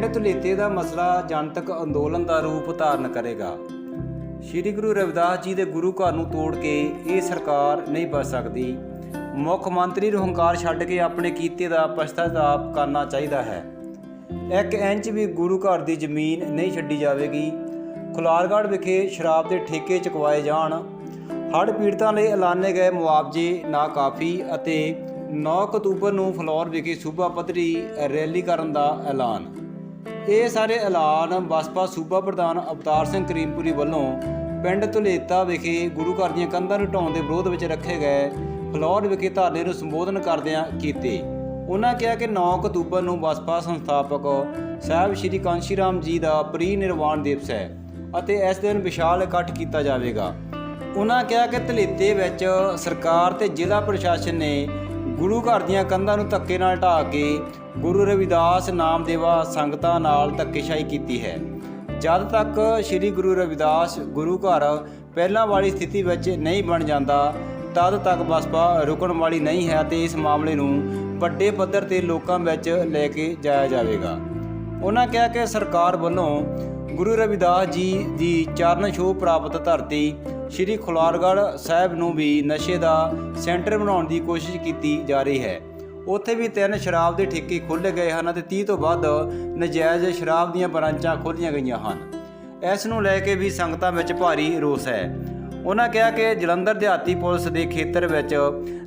ਪਿੰਡ ਧੁਲੇਤੇ ਦਾ ਮਸਲਾ ਜਨਤਕ ਅੰਦੋਲਨ ਦਾ ਰੂਪ ਧਾਰਨ ਕਰੇਗਾ। ਸ੍ਰੀ ਗੁਰੂ ਰਵਿਦਾਸ ਜੀ ਦੇ ਗੁਰੂ ਘਰ ਨੂੰ ਤੋੜ ਕੇ ਇਹ ਸਰਕਾਰ ਨਹੀਂ ਬਚ ਸਕਦੀ। ਮੁੱਖ ਮੰਤਰੀ ਨੂੰ ਹੰਕਾਰ ਛੱਡ ਕੇ ਆਪਣੇ ਕੀਤੇ ਦਾ ਪਛਤਾਤਾਪ ਕਰਨਾ ਚਾਹੀਦਾ ਹੈ। ਇੱਕ ਇੰਚ ਵੀ ਗੁਰੂ ਘਰ ਦੀ ਜ਼ਮੀਨ ਨਹੀਂ ਛੱਡੀ ਜਾਵੇਗੀ। ਖੁਲਾਰਗੜ੍ਹ ਵਿਖੇ ਸ਼ਰਾਬ ਦੇ ਠੇਕੇ ਚੁਕਵਾਏ ਜਾਣ। ਹੜ੍ਹ ਪੀੜਤਾਂ ਲਈ ਐਲਾਨੇ ਗਏ ਮੁਆਵਜ਼ੇ ਨਾਕਾਫੀ ਅਤੇ 9 ਅਕਤੂਬਰ ਨੂੰ ਫਲੋਰ ਵਿਖੇ ਸੂਬਾ ਪੱਧਰੀ ਰੈਲੀ ਕਰਨ ਦਾ ਐਲਾਨ। ਇਹ ਸਾਰੇ ਐਲਾਨ ਬਸਪਾ ਸੂਬਾ ਪ੍ਰਧਾਨ ਅਵਤਾਰ ਸਿੰਘ ਕਰੀਮਪੁਰੀ ਵੱਲੋਂ ਪਿੰਡ ਧੁਲੇਤਾ ਵਿਖੇ ਗੁਰੂ ਘਰ ਦੀਆਂ ਕੰਧਾਂ ਨੂੰ ਢਾਉਣ ਦੇ ਵਿਰੋਧ ਵਿੱਚ ਰੱਖੇ ਗਏ ਫਲੋਰ ਵਿਖੇ ਧਰਨੇ ਨੂੰ ਸੰਬੋਧਨ ਕਰਦਿਆਂ ਕੀਤੇ। ਉਹਨਾਂ ਕਿਹਾ ਕਿ 9 ਅਕਤੂਬਰ ਨੂੰ ਬਸਪਾ ਸੰਸਥਾਪਕ ਸਾਹਿਬ ਸ਼੍ਰੀ ਕਾਂਸ਼ੀ ਰਾਮ ਜੀ ਦਾ ਪ੍ਰੀ ਨਿਰਵਾਣ ਦਿਵਸ ਹੈ ਅਤੇ ਇਸ ਦਿਨ ਵਿਸ਼ਾਲ ਇਕੱਠ ਕੀਤਾ ਜਾਵੇਗਾ। ਉਹਨਾਂ ਕਿਹਾ ਕਿ ਧਲੇਤੇ ਵਿੱਚ ਸਰਕਾਰ ਤੇ ਜ਼ਿਲ੍ਹਾ ਪ੍ਰਸ਼ਾਸਨ ਨੇ ਗੁਰੂ ਘਰ ਦੀਆਂ ਕੰਧਾਂ ਨੂੰ ਧੱਕੇ ਨਾਲ ਢਾਹ ਕੇ ਗੁਰੂ ਰਵਿਦਾਸ ਨਾਮਦੇਵਾ ਸੰਗਤਾਂ ਨਾਲ ਧੱਕੇਸ਼ਾਹੀ ਕੀਤੀ ਹੈ। ਜਦ ਤੱਕ ਸ੍ਰੀ ਗੁਰੂ ਰਵਿਦਾਸ ਗੁਰੂ ਘਰ ਪਹਿਲਾਂ ਵਾਲੀ ਸਥਿਤੀ ਵਿੱਚ ਨਹੀਂ ਬਣ ਜਾਂਦਾ, ਤਦ ਤੱਕ ਬਸਪਾ ਰੁਕਣ ਵਾਲੀ ਨਹੀਂ ਹੈ ਤੇ ਇਸ ਮਾਮਲੇ ਨੂੰ ਵੱਡੇ ਪੱਧਰ ਤੇ ਲੋਕਾਂ ਵਿੱਚ ਲੈ ਕੇ ਜਾਇਆ ਜਾਵੇਗਾ। ਉਹਨਾਂ ਕਿਹਾ ਕਿ ਸਰਕਾਰ ਵੱਲੋਂ ਗੁਰੂ ਰਵਿਦਾਸ ਜੀ ਦੀ ਚਰਨ ਛੋਹ ਪ੍ਰਾਪਤ ਧਰਤੀ ਸ਼੍ਰੀ ਖੁਲਾਰਗੜ੍ਹ ਸਾਹਿਬ ਨੂੰ ਵੀ ਨਸ਼ੇ ਦਾ ਸੈਂਟਰ ਬਣਾਉਣ ਦੀ ਕੋਸ਼ਿਸ਼ ਕੀਤੀ ਜਾ ਰਹੀ ਹੈ। ਉੱਥੇ ਵੀ ਤਿੰਨ ਸ਼ਰਾਬ ਦੇ ਠੇਕੇ ਖੋਲ੍ਹੇ ਗਏ ਹਨ ਅਤੇ 30 ਤੋਂ ਵੱਧ ਨਜਾਇਜ਼ ਸ਼ਰਾਬ ਦੀਆਂ ਬ੍ਰਾਂਚਾਂ ਖੋਲ੍ਹੀਆਂ ਗਈਆਂ ਹਨ। ਇਸ ਨੂੰ ਲੈ ਕੇ ਵੀ ਸੰਗਤਾਂ ਵਿੱਚ ਭਾਰੀ ਰੋਸ ਹੈ। ਉਹਨਾਂ ਕਿਹਾ ਕਿ ਜਲੰਧਰ ਦਿਹਾਤੀ ਪੁਲਿਸ ਦੇ ਖੇਤਰ ਵਿੱਚ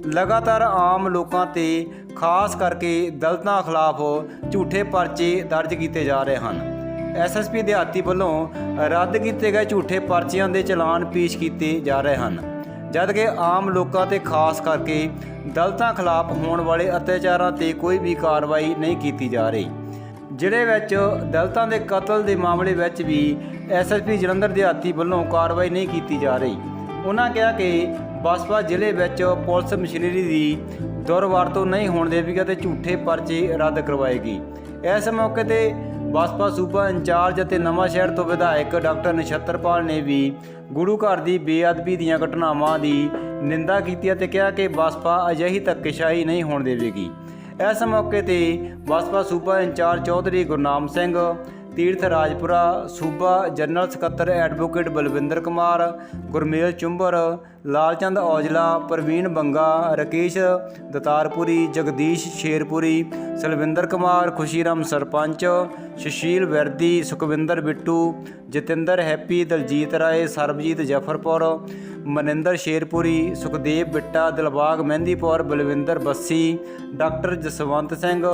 ਲਗਾਤਾਰ ਆਮ ਲੋਕਾਂ ਤੇ ਖਾਸ ਕਰਕੇ ਦਲਤਾਂ ਖਿਲਾਫ ਝੂਠੇ ਪਰਚੇ ਦਰਜ ਕੀਤੇ ਜਾ ਰਹੇ ਹਨ। ਐਸਐਸਪੀ ਦਿਹਾਤੀ ਵੱਲੋਂ ਰੱਦ ਕੀਤੇ ਗਏ ਝੂਠੇ ਪਰਚੀਆਂ ਦੇ ਚਲਾਨ ਪੇਸ਼ ਕੀਤੇ ਜਾ ਰਹੇ ਹਨ। ਜਦਕਿ ਆਮ ਲੋਕਾਂ ਤੇ ਖਾਸ ਕਰਕੇ ਦਲਤਾਂ ਖਿਲਾਫ ਹੋਣ ਵਾਲੇ ਅਤਿਆਚਾਰਾਂ ਤੇ ਕੋਈ ਵੀ ਕਾਰਵਾਈ ਨਹੀਂ ਕੀਤੀ ਜਾ ਰਹੀ। ਜ਼ਿਲ੍ਹੇ ਵਿੱਚ ਦਲਤਾਂ ਦੇ ਕਤਲ ਦੇ ਮਾਮਲੇ ਵਿੱਚ ਵੀ ਐਸਐਸਪੀ ਜਲੰਧਰ ਦਿਹਾਤੀ ਵੱਲੋਂ ਕਾਰਵਾਈ ਨਹੀਂ ਕੀਤੀ ਜਾ ਰਹੀ। ਉਹਨਾਂ ਕਿਹਾ ਕਿ ਬਸਪਾ ਜ਼ਿਲ੍ਹੇ ਵਿੱਚ ਪੁਲਿਸ ਮਸ਼ੀਨਰੀ ਦੀ ਦੁਰਵਰਤੋਂ ਨਹੀਂ ਹੋਣ ਦੇਵੇਗੀ ਤੇ ਝੂਠੇ ਪਰਚੇ ਰੱਦ ਕਰਵਾਏਗੀ। ਇਸ ਮੌਕੇ ਤੇ ਬਸਪਾ ਸੂਬਾ ਇੰਚਾਰਜ ਅਤੇ ਨਵਾਂ ਸ਼ਹਿਰ ਤੋਂ ਵਿਧਾਇਕ ਡਾਕਟਰ ਨਛੱਤਰਪਾਲ ਨੇ ਵੀ ਗੁਰੂ ਘਰ ਦੀ ਬੇਅਦਬੀ ਦੀਆਂ ਘਟਨਾਵਾਂ ਦੀ ਨਿੰਦਾ ਕੀਤੀ ਅਤੇ ਕਿਹਾ ਕਿ ਬਸਪਾ ਅਜਿਹੀ ਧੱਕੇਸ਼ਾਹੀ ਨਹੀਂ ਹੋਣ ਦੇਵੇਗੀ। ਇਸ ਮੌਕੇ ਤੇ ਬਸਪਾ ਸੂਬਾ ਇੰਚਾਰਜ ਚੌਧਰੀ ਗੁਰਨਾਮ ਸਿੰਘ ਤੀਰਥ ਰਾਜਪੁਰਾ ਸੂਬਾ ਜਨਰਲ ਸਕੱਤਰ advocate Balwinder Kumar, Gurmel Chumbar, Lalchand Aujla, Parveen Banga, Rakesh Datarpuri, Jagdish Sherpuri, Salwinder Kumar, Khushiram sarpanch, Sushil Vardi, Sukhwinder Bittu, Jatinder happy, Daljit Rai, Sarabjit Jafarpur, Maninder Sherpuri, Sukhdev Bitta, Dilbagh Mehndipur, Balwinder Bassi, doctor Jaswant Singh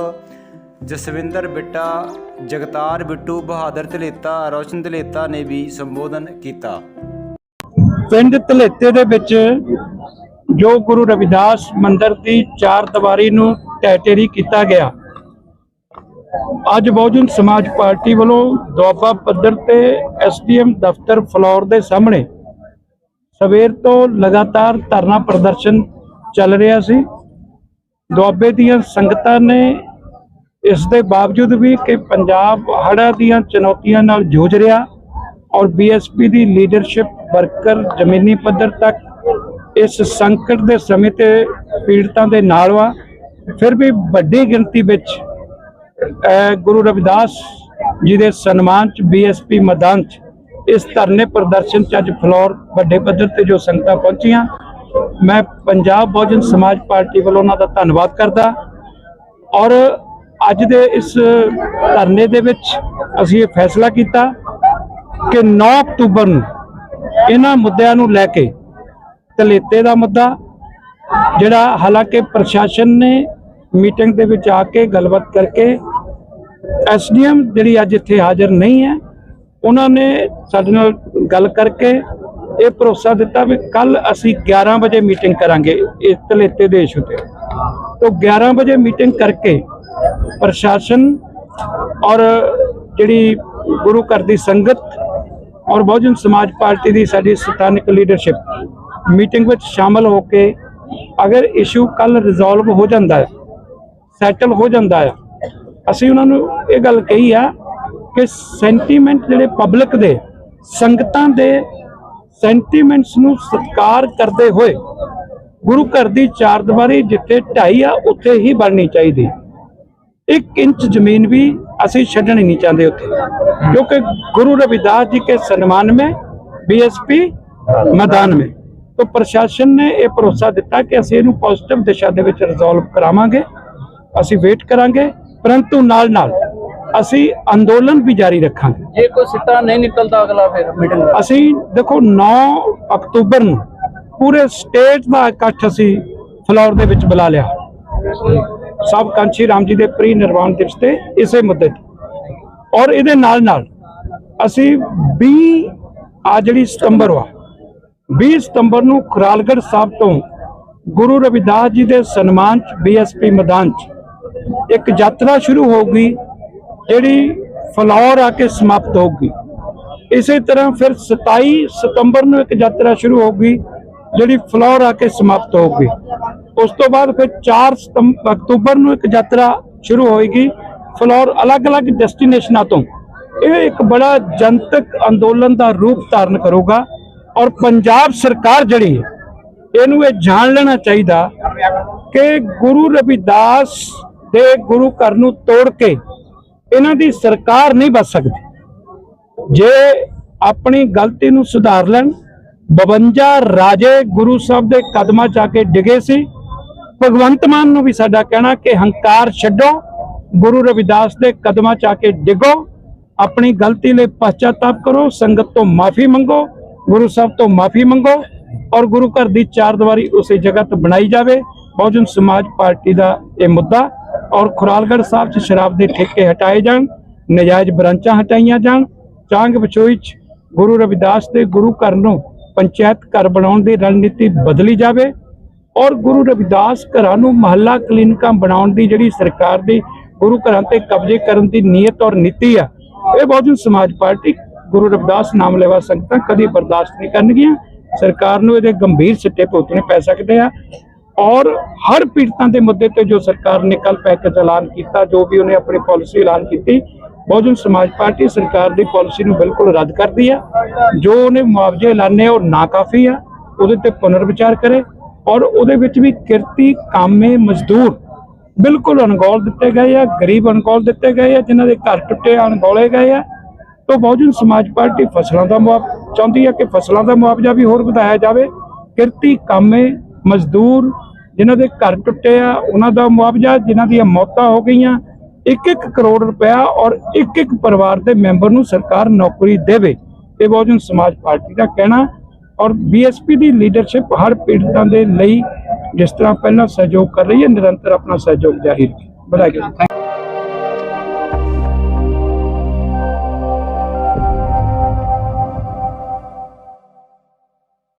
Jaswinder Bitta, Jagtar Bittu, Bahadur Dhaleta, Roshan Dhaleta ਨੇ ਵੀ ਸੰਬੋਧਨ ਕੀਤਾ। ਪਿੰਡ ਧਲੇਤੇ ਦੇ ਵਿੱਚ ਜੋ ਗੁਰੂ ਰਵਿਦਾਸ ਮੰਦਿਰ ਦੀ ਚਾਰ ਦੀਵਾਰੀ ਨੂੰ ਟੈਟੇਰੀ ਕੀਤਾ ਗਿਆ। ਅੱਜ ਬਹੁਜਨ ਸਮਾਜ ਪਾਰਟੀ ਵੱਲੋਂ ਦੁਆਬਾ ਪੱਧਰ ਤੇ ਐਸਡੀਐਮ ਦਫ਼ਤਰ ਫਲੋਰ ਦੇ ਸਾਹਮਣੇ ਸਵੇਰ ਤੋਂ ਲਗਾਤਾਰ ਧਰਨਾ ਪ੍ਰਦਰਸ਼ਨ ਚੱਲ ਰਿਹਾ ਸੀ। ਦੁਆਬੇ ਦੀਆਂ ਸੰਗਤਾਂ ਨੇ ਇਸ ਦੇ ਬਾਵਜੂਦ ਵੀ ਕਿ ਪੰਜਾਬ ਹੜ੍ਹਾਂ ਦੀਆਂ ਚੁਣੌਤੀਆਂ ਨਾਲ ਜੂਝ ਰਿਹਾ ਔਰ ਬੀਐਸਪੀ ਦੀ ਲੀਡਰਸ਼ਿਪ ਵਰਕਰ ਜ਼ਮੀਨੀ ਪੱਧਰ ਤੱਕ ਇਸ ਸੰਕਟ ਦੇ ਸਮੇਂ ਤੇ ਪੀੜਤਾਂ ਦੇ ਨਾਲ ਵਾ, ਫਿਰ ਵੀ ਵੱਡੀ ਗਿਣਤੀ ਵਿੱਚ ਗੁਰੂ ਰਵਿਦਾਸ ਜੀ ਦੇ ਸਨਮਾਨ ਚ ਬੀਐਸਪੀ ਮੈਦਾਨ ਚ ਇਸ ਧਰਨੇ ਪ੍ਰਦਰਸ਼ਨ ਚ ਅੱਜ ਫਲੋਰ ਵੱਡੇ ਪੱਧਰ ਤੇ ਜੋ ਸੰਗਤਾਂ ਪਹੁੰਚੀਆਂ। ਮੈਂ ਪੰਜਾਬ ਬਹੁਜਨ ਸਮਾਜ ਪਾਰਟੀ ਵੱਲੋਂ ਉਹਨਾਂ ਦਾ ਧੰਨਵਾਦ ਕਰਦਾ ਔਰ ਅੱਜ ਦੇ ਇਸ ਧਰਨੇ ਦੇ ਵਿੱਚ ਅਸੀਂ ਇਹ ਫੈਸਲਾ ਕੀਤਾ ਕਿ 9 ਅਕਤੂਬਰ ਨੂੰ ਇਹਨਾਂ ਮੁੱਦਿਆਂ ਨੂੰ ਲੈ ਕੇ ਤਲੇਤੇ ਦਾ ਮੁੱਦਾ, ਜਿਹੜਾ ਹਾਲਾਂਕਿ ਪ੍ਰਸ਼ਾਸਨ ਨੇ ਮੀਟਿੰਗ ਦੇ ਵਿੱਚ ਆ ਕੇ ਗੱਲਬਾਤ ਕਰਕੇ ਐਸਡੀਐਮ ਜਿਹੜੀ ਅੱਜ ਇੱਥੇ ਹਾਜ਼ਰ ਨਹੀਂ ਹੈ, ਉਹਨਾਂ ਨੇ ਸਾਡੇ ਨਾਲ ਗੱਲ ਕਰਕੇ ਇਹ ਭਰੋਸਾ ਦਿੱਤਾ ਵੀ ਕੱਲ ਅਸੀਂ 11 ਵਜੇ ਮੀਟਿੰਗ ਕਰਾਂਗੇ ਇਸ ਤਲੇਤੇ ਦੇ ਇਸ਼ੂ ਤੇ। ਤੋਂ 11 ਵਜੇ ਮੀਟਿੰਗ ਕਰਕੇ ਪ੍ਰਸ਼ਾਸਨ ਔਰ ਜਿਹੜੀ ਗੁਰੂ ਘਰ ਦੀ ਸੰਗਤ ਔਰ ਬਹੁਜਨ ਸਮਾਜ ਪਾਰਟੀ ਦੀ ਸਾਡੀ ਸਥਾਨਕ ਲੀਡਰਸ਼ਿਪ ਮੀਟਿੰਗ ਵਿੱਚ ਸ਼ਾਮਲ ਹੋ ਕੇ ਅਗਰ ਇਸ਼ੂ ਕੱਲ ਰਿਜ਼ੋਲਵ ਹੋ ਜਾਂਦਾ ਹੈ ਸੈਟਲ ਹੋ ਜਾਂਦਾ ਹੈ, ਅਸੀਂ ਉਹਨਾਂ ਨੂੰ ਇਹ ਗੱਲ ਕਹੀ ਆ ਕਿ ਸੈਂਟੀਮੈਂਟ ਜਿਹੜੇ ਪਬਲਿਕ ਦੇ, ਸੰਗਤਾਂ ਦੇ ਸੈਂਟੀਮੈਂਟਸ ਨੂੰ ਸਤਿਕਾਰ ਕਰਦੇ ਹੋਏ ਗੁਰੂ ਘਰ ਦੀ ਚਾਰ ਦੀਵਾਰੀ ਜਿੱਥੇ ਢਾਈ ਆ, ਉੱਥੇ ਹੀ ਬਣਨੀ ਚਾਹੀਦੀ। ਇੱਕ ਇੰਚ ਜ਼ਮੀਨ ਵੀ ਅਸੀਂ ਛੱਡਣੀ ਨਹੀਂ ਚਾਹੁੰਦੇ ਉੱਥੇ। ਕਿਉਂਕਿ ਗੁਰੂ ਰਵਿਦਾਸ ਜੀ ਕੇ ਸਨਮਾਨ ਮੇ ਬੀਐਸਪੀ ਮੈਦਾਨ ਮੇ ਤੋ ਪ੍ਰਸ਼ਾਸਨ ਨੇ ਇਹ ਭਰੋਸਾ ਦਿੱਤਾ ਕਿ ਅਸੀਂ ਇਹਨੂੰ ਪੋਜ਼ਿਟਿਵ ਦਿਸ਼ਾ ਦੇ ਵਿੱਚ ਰਿਜ਼ੋਲਵ ਕਰਾਵਾਂਗੇ ਅਸੀਂ ਵੇਟ ਕਰਾਂਗੇ ਪਰੰਤੂ ਨਾਲ ਨਾਲ ਅਸੀਂ ਅੰਦੋਲਨ ਵੀ ਜਾਰੀ ਰੱਖਾਂਗੇ। ਜੇ ਕੋਈ ਸਿੱਟਾ ਨਹੀਂ ਨਿਕਲਦਾ ਅਗਲਾ ਫਿਰ ਮੀਟਿੰਗ ਅਸੀਂ ਦੇਖੋ 9 ਅਕਤੂਬਰ ਨੂੰ ਪੂਰੇ ਸਟੇਟ ਦਾ ਇਕੱਠ ਅਸੀਂ ਫਲੋਰ ਦੇ ਵਿੱਚ ਬੁਲਾ ਲਿਆ। ਸਭ ਕਾਂਚੀ ਰਾਮ ਜੀ ਦੇ ਪ੍ਰੀ ਨਿਰਵਾਣ ਦਿਵਸ ਤੇ ਇਸੇ ਮੁੱਦੇ ਤੇ। ਔਰ ਇਹਦੇ ਨਾਲ ਨਾਲ ਅਸੀਂ 20 ਆ ਜਿਹੜੀ ਸਤੰਬਰ ਵਾ 20 ਸਤੰਬਰ ਨੂੰ ਖੁਰਾਲਗੜ੍ਹ ਸਾਹਿਬ ਤੋਂ ਗੁਰੂ ਰਵਿਦਾਸ ਜੀ ਦੇ ਸਨਮਾਨ ਚ ਬੀਐਸਪੀ ਮੈਦਾਨ ਚ ਇੱਕ ਯਾਤਰਾ ਸ਼ੁਰੂ ਹੋਊਗੀ, ਜਿਹੜੀ ਫਲੌਰ ਆ ਕੇ ਸਮਾਪਤ ਹੋਊਗੀ। ਇਸੇ ਤਰ੍ਹਾਂ ਫਿਰ 27 ਸਤੰਬਰ ਨੂੰ ਇੱਕ ਯਾਤਰਾ ਸ਼ੁਰੂ ਹੋਊਗੀ, ਜਿਹੜੀ ਫਲੌਰ ਆ ਕੇ ਸਮਾਪਤ ਹੋਊਗੀ। ਉਸ ਤੋਂ ਬਾਅਦ ਫਿਰ 4 ਸਤੰਬ- ਅਕਤੂਬਰ ਨੂੰ ਇੱਕ ਯਾਤਰਾ ਸ਼ੁਰੂ ਹੋਏਗੀ ਫਲੌਰ ਅਲੱਗ-ਅਲੱਗ ਡੈਸਟੀਨੇਸ਼ਨਾਂ ਤੋਂ। ਇਹ ਇੱਕ ਬੜਾ ਜਨਤਕ ਅੰਦੋਲਨ ਦਾ ਰੂਪ ਧਾਰਨ ਕਰੂਗਾ ਔਰ ਪੰਜਾਬ ਸਰਕਾਰ ਜਿਹੜੀ ਹੈ, ਇਹਨੂੰ ਇਹ ਜਾਣ ਲੈਣਾ ਚਾਹੀਦਾ ਕਿ ਗੁਰੂ ਰਵਿਦਾਸ ਦੇ ਗੁਰੂ ਘਰ ਨੂੰ ਤੋੜ ਕੇ ਇਹਨਾਂ ਦੀ ਸਰਕਾਰ ਨਹੀਂ ਬਚ ਸਕਦੀ। ਜੇ ਆਪਣੀ ਗਲਤੀ ਨੂੰ ਸੁਧਾਰ ਲੈਣ 52 ਰਾਜੇ ਗੁਰੂ ਸਾਹਿਬ ਦੇ ਕਦਮਾਂ 'ਚ ਆ ਕੇ ਡਿਗੇ ਸੀ ਭਗਵੰਤ ਮਾਨ ਨੂੰ ਵੀ ਸਾਡਾ ਕਹਿਣਾ ਕਿ ਹੰਕਾਰ ਛੱਡੋ, ਗੁਰੂ ਰਵਿਦਾਸ ਦੇ ਕਦਮਾਂ 'ਚ ਆ ਕੇ ਡਿੱਗੋ, ਆਪਣੀ ਗਲਤੀ ਲਈ ਪਛਤਾਤਾਪ ਕਰੋ, ਸੰਗਤ ਤੋਂ ਮਾਫੀ ਮੰਗੋ, ਗੁਰੂ ਸਾਹਿਬ ਤੋਂ ਮਾਫੀ ਮੰਗੋ ਔਰ ਗੁਰੂ ਘਰ ਦੀ ਚਾਰ ਦੀਵਾਰੀ ਉਸੇ ਜਗ੍ਹਾ ਤੇ ਬਣਾਈ ਜਾਵੇ। ਬਹੁਜਨ ਸਮਾਜ ਪਾਰਟੀ ਦਾ ਇਹ ਮੁੱਦਾ ਔਰ ਖੁਰਾਲਗੜ੍ਹ ਸਾਹਿਬ 'ਚ ਸ਼ਰਾਬ ਦੇ ਠੇਕੇ ਹਟਾਏ ਜਾਣ, ਨਜਾਇਜ਼ ਬ੍ਰਾਂਚਾਂ ਹਟਾਈਆਂ ਜਾਣ, ਚਾਂਗ ਵਿਚੋਈ 'ਚ ਗੁਰੂ ਰਵਿਦਾਸ ਦੇ ਗੁਰੂ ਘਰ ਨੂੰ ਪੰਚਾਇਤ ਘਰ ਬਣਾਉਣ ਦੀ ਰਣਨੀਤੀ ਬਦਲੀ ਜਾਵੇ ਔਰ ਗੁਰੂ ਰਵਿਦਾਸ ਘਰਾਂ ਨੂੰ ਮਹੱਲਾ ਕਲੀਨਿਕਾਂ ਬਣਾਉਣ ਦੀ ਜਿਹੜੀ ਸਰਕਾਰ ਦੀ ਗੁਰੂ ਘਰਾਂ ਤੇ ਕਬਜ਼ੇ ਕਰਨ ਦੀ ਨੀਅਤ ਔਰ ਨੀਤੀ ਆ, ਇਹ ਬਹੁਜਨ ਸਮਾਜ ਪਾਰਟੀ ਗੁਰੂ ਰਵਿਦਾਸ ਨਾਮ ਲੈਵਾ ਸੰਗਤਾਂ ਕਦੀ ਬਰਦਾਸ਼ਤ ਨਹੀਂ ਕਰਨਗੀਆਂ। ਸਰਕਾਰ ਨੂੰ ਇਹਦੇ ਗੰਭੀਰ ਸਿੱਟੇ ਭੁਗਤਣੇ ਪੈ ਸਕਦੇ ਆ। ਔਰ ਹਰ ਪੀੜਤਾਂ ਦੇ ਮੁੱਦੇ ਤੇ ਜੋ ਸਰਕਾਰ ਨੇ ਕੱਲ ਪੈਕੇਜ ਐਲਾਨ ਕੀਤਾ, ਜੋ ਵੀ ਉਹਨੇ ਆਪਣੀ ਪਾਲਿਸੀ ਐਲਾਨ ਕੀਤੀ, ਬਹੁਜਨ ਸਮਾਜ ਪਾਰਟੀ ਸਰਕਾਰ ਦੀ ਪਾਲਿਸੀ ਨੂੰ ਬਿਲਕੁਲ ਰੱਦ ਕਰਦੀ ਆ। ਜੋ ਉਹਨੇ ਮੁਆਵਜ਼ੇ ਐਲਾਨੇ ਉਹ ਨਾਕਾਫੀ ਆ, ਉਹਦੇ ਤੇ ਪੁਨਰ ਵਿਚਾਰ ਕਰੇ। ਔਰ ਉਹਦੇ ਵਿੱਚ ਵੀ ਕਿਰਤੀ, ਕਾਮੇ, ਮਜ਼ਦੂਰ ਬਿਲਕੁਲ ਅਣਗੌਲ ਦਿੱਤੇ ਗਏ ਆ, ਗਰੀਬ ਅਣਗੌਲ ਦਿੱਤੇ ਗਏ ਆ, ਜਿਨ੍ਹਾਂ ਦੇ ਘਰ ਟੁੱਟੇ ਅਣਗੌਲੇ ਗਏ ਆ। ਤੋਂ ਬਹੁਜਨ ਸਮਾਜ ਪਾਰਟੀ ਫਸਲਾਂ ਦਾ ਮੁਆਵਜ਼ਾ ਚਾਹੁੰਦੀ ਹੈ ਕਿ ਫਸਲਾਂ ਦਾ ਮੁਆਵਜ਼ਾ ਵੀ ਹੋਰ ਵਧਾਇਆ ਜਾਵੇ। ਕਿਰਤੀ, ਕਾਮੇ, ਮਜ਼ਦੂਰ ਜਿਨ੍ਹਾਂ ਦੇ ਘਰ ਟੁੱਟੇ ਆ, ਉਹਨਾਂ ਦਾ ਮੁਆਵਜ਼ਾ, ਜਿਨ੍ਹਾਂ ਦੀਆਂ ਮੌਤਾਂ ਹੋ ਗਈਆਂ 1-1 ਕਰੋੜ ਰੁਪਇਆ ਔਰ ਇੱਕ ਇੱਕ ਪਰਿਵਾਰ ਦੇ ਮੈਂਬਰ ਨੂੰ ਸਰਕਾਰ ਨੌਕਰੀ ਦੇਵੇ। ਇਹ ਬਹੁਜਨ ਸਮਾਜ ਪਾਰਟੀ ਦਾ ਕਹਿਣਾ ਔਰ ਬੀਐਸਪੀ ਦੀ ਲੀਡਰਸ਼ਿਪ ਹਰ ਪੀੜਤਾਂ ਦੇ ਲਈ ਜਿਸ ਤਰ੍ਹਾਂ ਪਹਿਲਾਂ ਸਹਿਯੋਗ ਕਰ ਰਹੀ ਹੈ, ਨਿਰੰਤਰ ਆਪਣਾ ਸਹਿਯੋਗ ਜਾਰੀ ਰੱਖੇ ਵਧਾਈ।